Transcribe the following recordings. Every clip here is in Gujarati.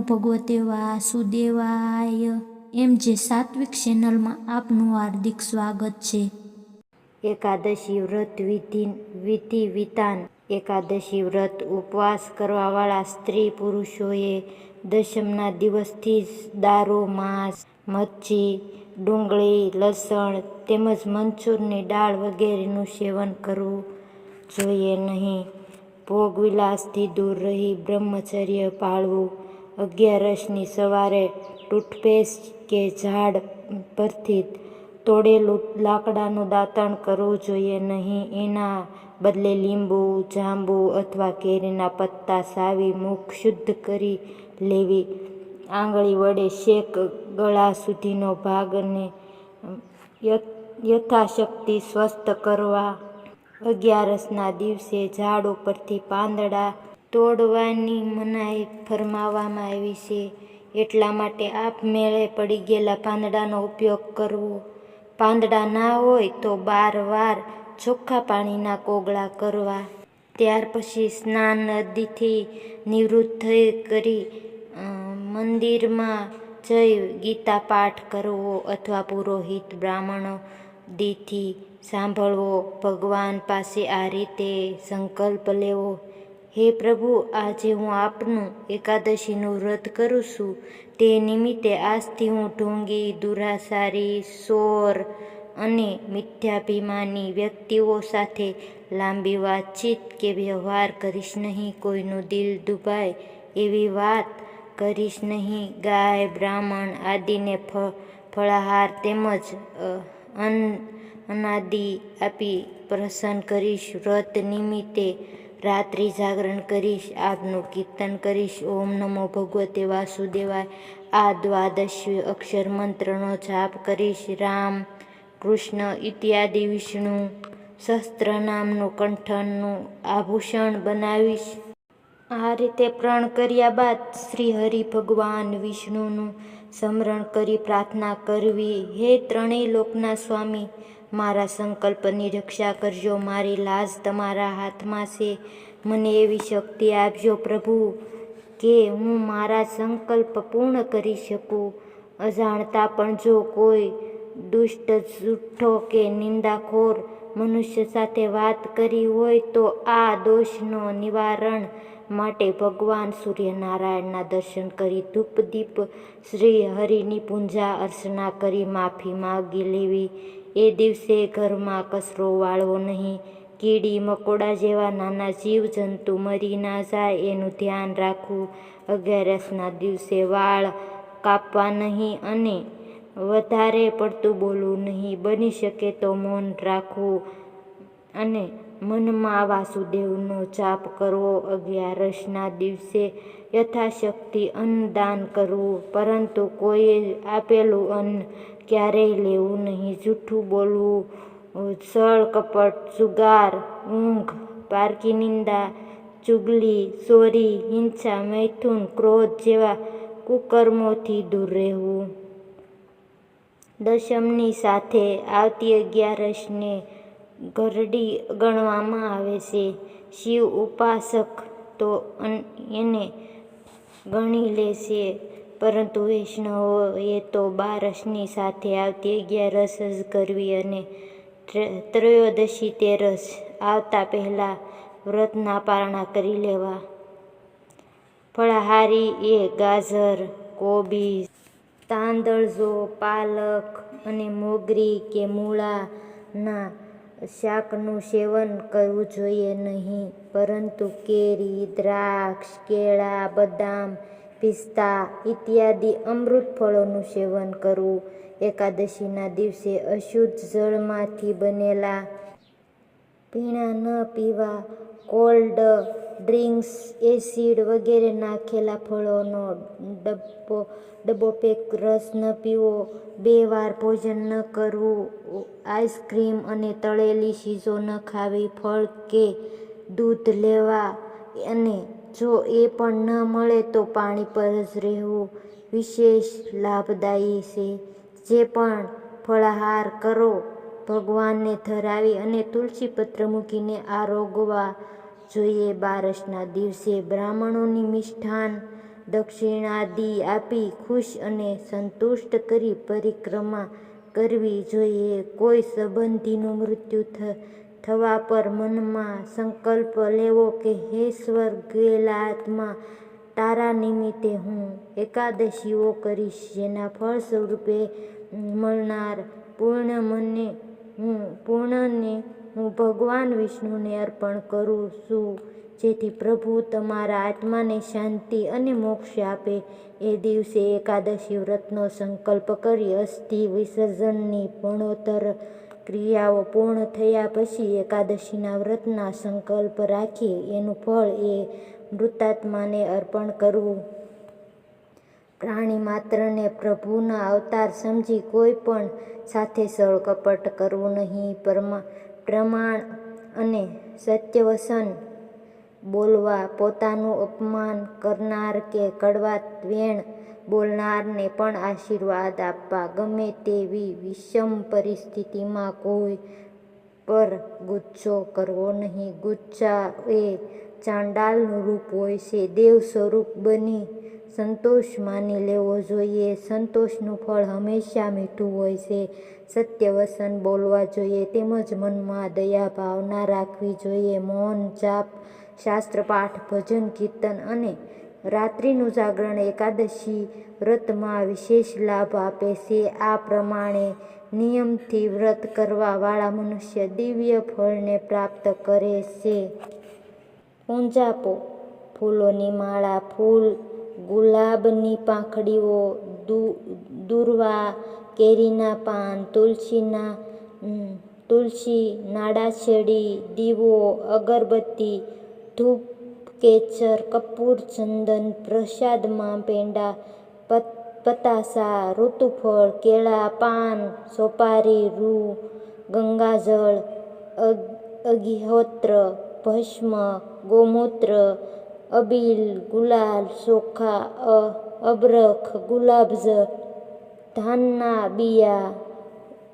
ભગવતે સુદેવાય. એમ જે સાત્વિક ચેનલમાં આપનું હાર્દિક સ્વાગત છે. એકાદશી વ્રત વિધિ વિધિ વિતાન. એકાદશી વ્રત ઉપવાસ કરવાવાળા સ્ત્રી પુરુષોએ દશમના દિવસથી જ દારૂ, માંસ, મચ્છી, ડુંગળી, લસણ તેમજ મરચુરની દાળ વગેરેનું સેવન કરવું જોઈએ નહીં. ભોગવિલાસથી દૂર રહી બ્રહ્મચર્ય પાળવું અગિયારસની સવારે ટૂથપેસ્ટ કે ઝાડ પરથી તોડેલું લાકડાનું દાંતણ કરવું જોઈએ નહીં. એના બદલે લીંબુ, જાંબુ અથવા કેરીના પત્તા સાવી મુખ શુદ્ધ કરી લેવી. આંગળી વડે શેક ગળા સુધીનો ભાગને યથાશક્તિ સ્વસ્થ કરવા. અગિયારસના દિવસે ઝાડ ઉપરથી પાંદડા તોડવાની મનાઈ ફરમાવવામાં આવી છે. એટલા માટે આપમેળે પડી ગયેલા પાંદડાનો ઉપયોગ કરવો. પાંદડા ના હોય તો બાર વાર ચોખ્ખા પાણીના કોગળા કરવા. ત્યાર પછી સ્નાન નદીથી નિવૃત્ત થઈ કરી મંદિરમાં જઈ ગીતા પાઠ કરવો અથવા પુરોહિત બ્રાહ્મણો દીથી સાંભળવો, ભગવાન પાસે આ રીતે સંકલ્પ લેવો. હે પ્રભુ, આજે હું આપનું એકાદશીનું વ્રત કરું છું. તે નિમિત્તે આજથી હું ઢોંગી દુરાસારી સોર અને મિથ્યાભિમાની વ્યક્તિઓ સાથે લાંબી વાતચીત કે વ્યવહાર કરીશ નહીં. કોઈનું દિલ દુભાય એવી વાત કરીશ નહીં. ગાય, બ્રાહ્મણ આદિને ફળાહાર તેમજ અન્ન અનાદિ આપી પ્રસન્ન કરીશ. વ્રત નિમિત્તે રાત્રિ જાગરણ કરીશ આપનું કીર્તન કરીશ, ઓમ નમો ભગવતે વાસુદેવાય. આ દ્વાદશી અક્ષર મંત્રનો જાપ કરીશ, રામ, કૃષ્ણ ઇત્યાદિ વિષ્ણુ શસ્ત્ર નામનું કંઠનનું આભૂષણ બનાવીશ. આ રીતે પ્રણ કર્યા બાદ શ્રી હરિ ભગવાન વિષ્ણુનું સ્મરણ કરી પ્રાર્થના કરવી. હે ત્રણેય લોકના સ્વામી મારા સંકલ્પની રક્ષા કરજો, મારી લાજ તમારા હાથમાં છે. મને એવી શક્તિ આપજો પ્રભુ કે હું મારા સંકલ્પ પૂર્ણ કરી શકું. અજાણતા પણ જો કોઈ દુષ્ટ, જૂઠો કે નિંદાખોર મનુષ્ય સાથે વાત કરી હોય તો આ દોષનો નિવારણ માટે ભગવાન સૂર્યનારાયણના દર્શન કરી ધૂપ શ્રી હરિની પૂજા અર્ચના કરી માફી માગી લેવી. એ દિવસે ઘરમાં કચરો વાળવો નહીં. કીડી મકોડા જેવા નાના જીવજંતુ મરી ના જાય એનું ધ્યાન રાખવું. અગિયારસના દિવસે વાળ કાપવા નહીં અને વધારે પડતું બોલવું નહીં. બની શકે તો મૌન રાખવું અને મનમાં વાસુદેવનો જાપ કરવો અગિયારસના દિવસે યથાશક્તિ અન્નદાન કરવું, પરંતુ કોઈએ આપેલું અન્ન ક્યારેય લેવું નહીં. જૂઠું બોલવું, સળ, કપટ, જુગાર, ઊંઘ પારકી નિંદા, ચુગલી, ચોરી, હિંસા, મૈથુન, ક્રોધ જેવા કુકર્મોથી દૂર રહેવું. દશમની સાથે આવતી અગિયારસને ઘરડી ગણવામાં આવે છે. શિવ ઉપાસક તો એને ગણી લે છે. પરંતુ વૈષ્ણવોએ તો બારસની સાથે આવતી અગિયારસ જ કરવી અને ત્રયોદશી તેરસ આવતા પહેલાં વ્રતના પારણા કરી લેવા. ફળાહારી એ ગાજર, કોબી, તાંદળજો, પાલક અને મોગરી કે મૂળાના શાકનું સેવન કરવું જોઈએ નહીં, પરંતુ કેરી, દ્રાક્ષ, કેળા, બદામ, પિસ્તા ઇત્યાદિ અમૃત ફળોનું સેવન કરવું. એકાદશીના દિવસે અશુદ્ધ જળમાંથી બનેલા પીણા ન પીવા, કોલ્ડ ડ્રિંક્સ, એસિડ વગેરે નાખેલા ફળોનો ડબ્બો ડબ્બો પેક રસ ન પીવો, બે વાર ભોજન ન કરવું, આઈસ્ક્રીમ અને તળેલી ચીજો ન ખાવી, ફળ કે દૂધ લેવા અને જો એ પણ ન મળે તો પાણી પર જ રહેવું વિશેષ લાભદાયી છે. જે પણ ફળાહાર કરો ભગવાનને ધરાવી અને તુલસી પત્ર મૂકીને આરોગવા જોઈએ. બારસના દિવસે બ્રાહ્મણોની મિષ્ઠાન દક્ષિણાદિ આપી ખુશ અને સંતુષ્ટ કરી પરિક્રમા કરવી જોઈએ. કોઈ સંબંધીનું મૃત્યુ થ- થવા પર મનમાં સંકલ્પ લેવો કે, હે સ્વર્ગેલા આત્મા તારા નિમિત્તે હું એકાદશીઓ કરીશ, જેના ફળ સ્વરૂપે મળનાર પૂર્ણ મને હું પૂર્ણને, હું ભગવાન વિષ્ણુને અર્પણ કરું છું. જેથી પ્રભુ તમારા આત્માને શાંતિ અને મોક્ષ આપે. એ દિવસે એકાદશી વ્રતનો સંકલ્પ કરી અસ્થિ વિસર્જનની પૂર્ણોત્તર ક્રિયાઓ પૂર્ણ થયા પછી એકાદશીના વ્રતના સંકલ્પ રાખી એનું ફળ એ મૃતાત્માને અર્પણ કરવું પ્રાણી માત્રને પ્રભુના અવતાર સમજી કોઈ પણ સાથે સળ કપટ કરવું નહીં. પરમા, પ્રમાણ અને સત્યવસન બોલવા, પોતાનું અપમાન કરનાર કે કડવા વેણ બોલનારને પણ આશીર્વાદ આપવા. ગમે તેવી વિષમ પરિસ્થિતિમાં કોઈ પર ગુચ્છો કરવો નહીં. ગુચ્છા એ ચાંડાલનું રૂપ હોય છે. દેવ સ્વરૂપ બની સંતોષ માની લેવો જોઈએ. સંતોષનું ફળ હંમેશા મીઠું હોય છે. સત્ય વસન બોલવા જોઈએ, તેમજ મનમાં દયા ભાવના રાખવી જોઈએ. મૌન જાપ, શાસ્ત્ર પાઠ, ભજન, કીર્તન અને રાત્રિનું જાગરણ એકાદશી વ્રતમાં વિશેષ લાભ આપે છે. આ પ્રમાણે નિયમથી વ્રત કરવાવાળા મનુષ્ય દિવ્ય ફળને પ્રાપ્ત કરે છે. પૂંજાપો, ફૂલોની માળા, ફૂલ ગુલાબની પાંખડીઓ દુ- દૂર્વા, કેરીના પાન, તુલસીના તુલસી નાડાછેડી દીવો, અગરબત્તી, ધૂપ કેચર કપૂર, ચંદન પ્રસાદમાં પેંડા, પત- પતાસા, ઋતુફળ, કેળા, પાન, સોપારી, રૂ, ગંગાજળ, અગ- અગિહોત્ર, ભસ્મ, ગોમૂત્ર અબીલ, ગુલાલ ચોખા અબરખ ગુલાબજ ધાનના, બિયા,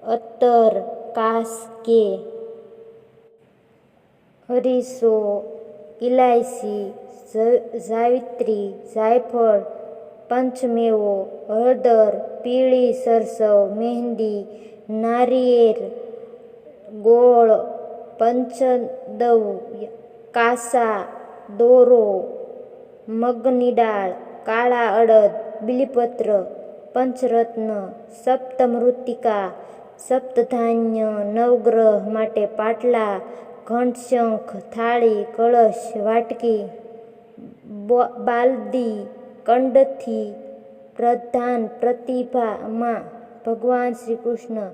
અત્તર કાસ કે અરીસો ઇલાયચી જાવિત્રી, જાયફળ, પંચમેવો, હળદર, પીળી સરસવ, મહેંદી, નારિયેર, ગોળ પંચદવ કાસા દોરો, મગની દાળ કાળા અડદ, બીલીપત્ર, પંચરત્ન સપ્તમૃત્તિકા સપ્તધાન્ય, નવગ્રહ માટે પાટલા ઘંટશંખ થાળી, કળશ, વાટકી બાલદી, કંડથી, પ્રધાન પ્રતિભામાં ભગવાન શ્રી કૃષ્ણ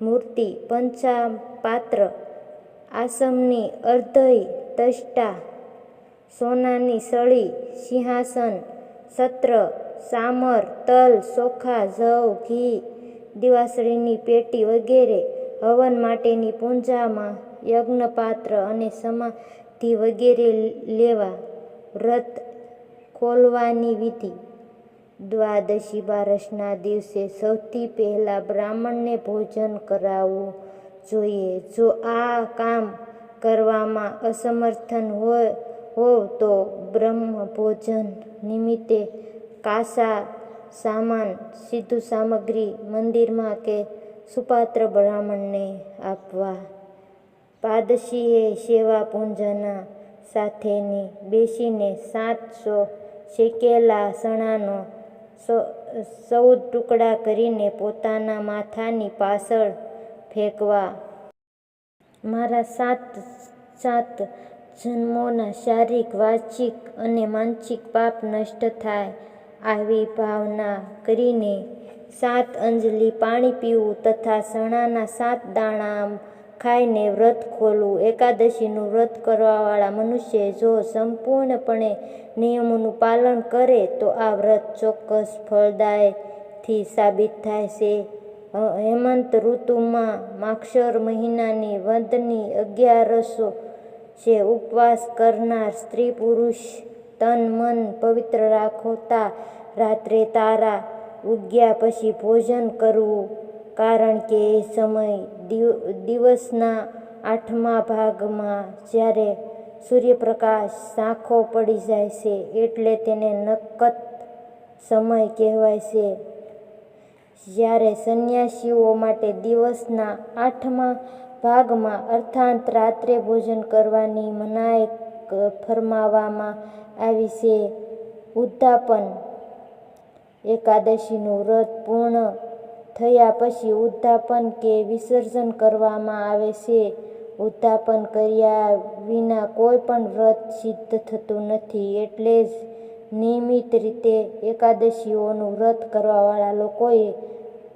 મૂર્તિ, પંચાપાત્ર, આસમની અર્ધય તષ્ટા સોનાની સળી, સિંહાસન, સત્ર, સામર, તલ ચોખા જવ, ઘી, દિવાસળીની પેટી વગેરે, હવન માટેની પૂંજામાં યજ્ઞપાત્ર અને સમાધિ વગેરે લેવા વ્રત ખોલવાની વિધિ. દ્વાદશી બારસના દિવસે સૌથી પહેલાં બ્રાહ્મણને ભોજન કરાવવું જોઈએ. જો આ કામ કરવામાં અસમર્થન હોય હોવ તો બ્રહ્મ ભોજન નિમિત્તે કાસા સામાન, સીધું સામગ્રી મંદિરમાં કે સુપાત્ર બ્રાહ્મણને આપવા. પાદશીએ સેવા પૂંજના સાથેની બેસીને સાતસો શેકેલા ચણાનો સો- ટુકડા કરીને પોતાના માથાની પાછળ ફેંકવા. મારા સાત સાત જન્મોના શારીરિક, વાચિક અને માનસિક પાપ નષ્ટ થાય આવી ભાવના કરીને સાત અંજલિ પાણી પીવું તથા સણાના સાત દાણા ખાઈને વ્રત ખોલવું. એકાદશીનું વ્રત કરવાવાળા મનુષ્ય જો સંપૂર્ણપણે નિયમોનું પાલન કરે તો આ વ્રત ચોક્કસ ફળદાયથી સાબિત થાય છે. હેમંત ઋતુમાં માક્ષર મહિનાની વંદની અગિયારસો છે ઉપવાસ કરનાર સ્ત્રી પુરુષ તન મન પવિત્ર રાખોતા રાત્રે તારા ઉગ્યા પછી ભોજન કરવું. કારણ કે એ સમય દિવ- દિવસના આઠમા ભાગમાં જ્યારે સૂર્યપ્રકાશ ઝાંખો પડી જાય છે એટલે તેને નકત સમય કહેવાય છે. જ્યારે સંન્યાસીઓ માટે દિવસના આઠમા ભાગમાં અર્થાંત રાત્રે ભોજન કરવાની મનાઈ ફરમાવવામાં આવી છે. ઉદ્દાપન એકાદશીનું વ્રત પૂર્ણ થયા પછી ઉદ્દાપન કે વિસર્જન કરવામાં આવે છે. ઉદ્દાપન કર્યા વિના કોઈ પણ વ્રત સિદ્ધ થતું નથી. એટલે જ નિયમિત રીતે એકાદશીઓનું વ્રત કરવાવાળા લોકોએ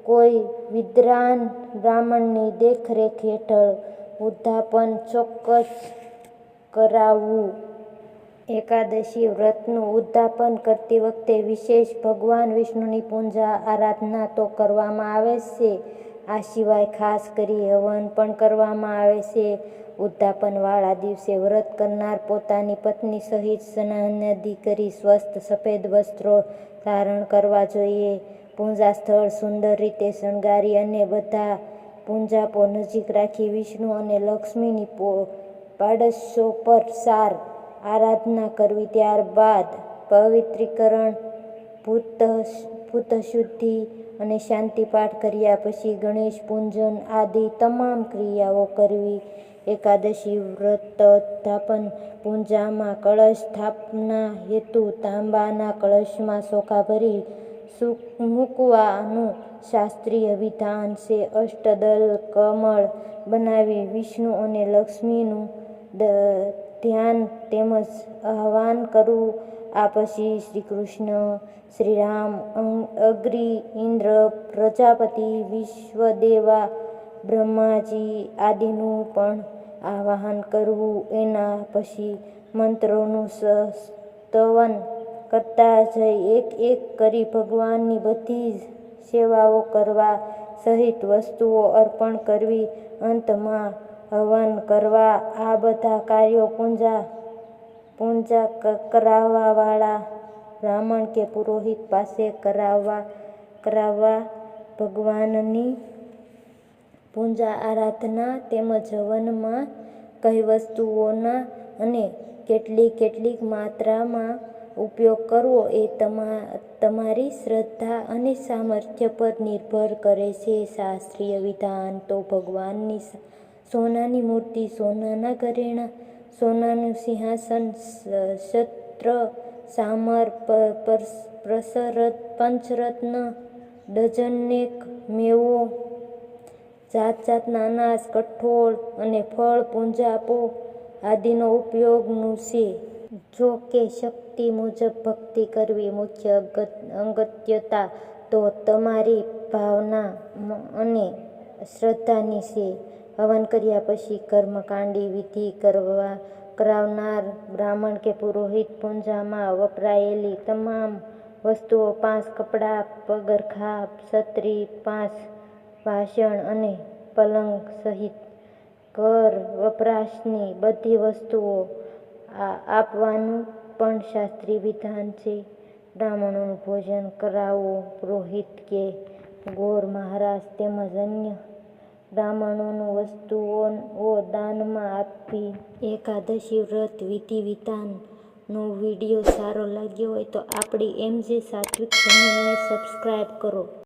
કોઈ વિદ્વાન બ્રાહ્મણની દેખરેખ હેઠળ ઉદ્યાપન ચોક્કસ કરાવવું. એકાદશી વ્રતનું ઉદ્યાપન કરતી વખતે વિશેષ ભગવાન વિષ્ણુની પૂજા, આરાધના તો કરવામાં આવે છે. આ સિવાય ખાસ કરી હવન પણ કરવામાં આવે છે. ઉદ્યાપનવાળા દિવસે વ્રત કરનાર પોતાની પત્ની સહિત સ્નાનદી કરી સ્વસ્થ સફેદ વસ્ત્રો ધારણ કરવા જોઈએ. પૂજા સ્થળ સુંદર રીતે શણગારી અને બધા પૂંજાપો નજીક રાખી વિષ્ણુ અને લક્ષ્મીની પો- પાડસો પર સાર આરાધના કરવી ત્યારબાદ પવિત્રીકરણ, ભૂત ભૂતશુદ્ધિ અને શાંતિ પાઠ કર્યા પછી ગણેશ પૂજન આદિ તમામ ક્રિયાઓ કરવી. એકાદશી વ્રત સ્થાપન પૂજામાં કળશ સ્થાપના હેતુ તાંબાના કળશમાં ચોખા ભરી સુ- મૂકવાનું શાસ્ત્રીય વિધાન છે અષ્ટદલ કમળ બનાવી વિષ્ણુ અને લક્ષ્મીનું ધ્યાન તેમજ આહવાન કરવું. આ પછી શ્રી કૃષ્ણ શ્રીરામ અગ્રિ ઇન્દ્ર, પ્રજાપતિ, વિશ્વદેવા, બ્રહ્માજી આદિનું પણ આવાહન કરવું. એના પછી મંત્રોનું સ્તવન કરતા જઈ એક એક કરી ભગવાનની બધી જ સેવાઓ કરવા સહિત વસ્તુઓ અર્પણ કરવી, અંતમાં હવન કરવા, આ બધા કાર્યો પૂજા પૂજા કરાવવાવાળા બ્રાહ્મણ કે પુરોહિત પાસે કરાવવા કરાવવા ભગવાનની પૂજા આરાધના તેમજ હવનમાં કઈ વસ્તુઓના અને કેટલી કેટલીક માત્રામાં ઉપયોગ કરવો એ તમા, તમારી શ્રદ્ધા અને સામર્થ્ય પર નિર્ભર કરે છે. શાસ્ત્રીય વિધાન તો ભગવાનની સોનાની મૂર્તિ, સોનાના ઘરેણાં, સોનાનું સિંહાસન, સ- સામર પ્રસરત પંચરત્ન ડઝનેક મેવો જાત જાતના અનાજ કઠોળ અને ફળ પૂંજાપો આદિનો ઉપયોગનું છે. જો કે શક્તિ મુજબ ભક્તિ કરવી મુખ્ય અગત- અગત્યતા તો તમારી ભાવના અને શ્રદ્ધાની છે. હવન કર્યા પછી કર્મકાંડી વિધિ કરવા, કરાવનાર બ્રાહ્મણ કે પુરોહિત પૂંજામાં વપરાયેલી તમામ વસ્તુઓ, પાંચ કપડાં પગરખા છત્રી, પાંચ ભાષણ અને પલંગ સહિત ઘર વપરાશની બધી વસ્તુઓ આપવાનું પણ શાસ્ત્રીય વિધાન છે. બ્રાહ્મણોનું ભોજન કરાવવું પુરોહિત કે ગોર મહારાજ તેમજ અન્ય બ્રાહ્મણોનું વસ્તુઓ દાનમાં આપવી એકાદશી વ્રત, વિધિ વિધાનનો વીડિયો સારો લાગ્યો હોય તો આપણી એમ જે સાત્વિક ચેનલને સબસ્ક્રાઈબ કરો.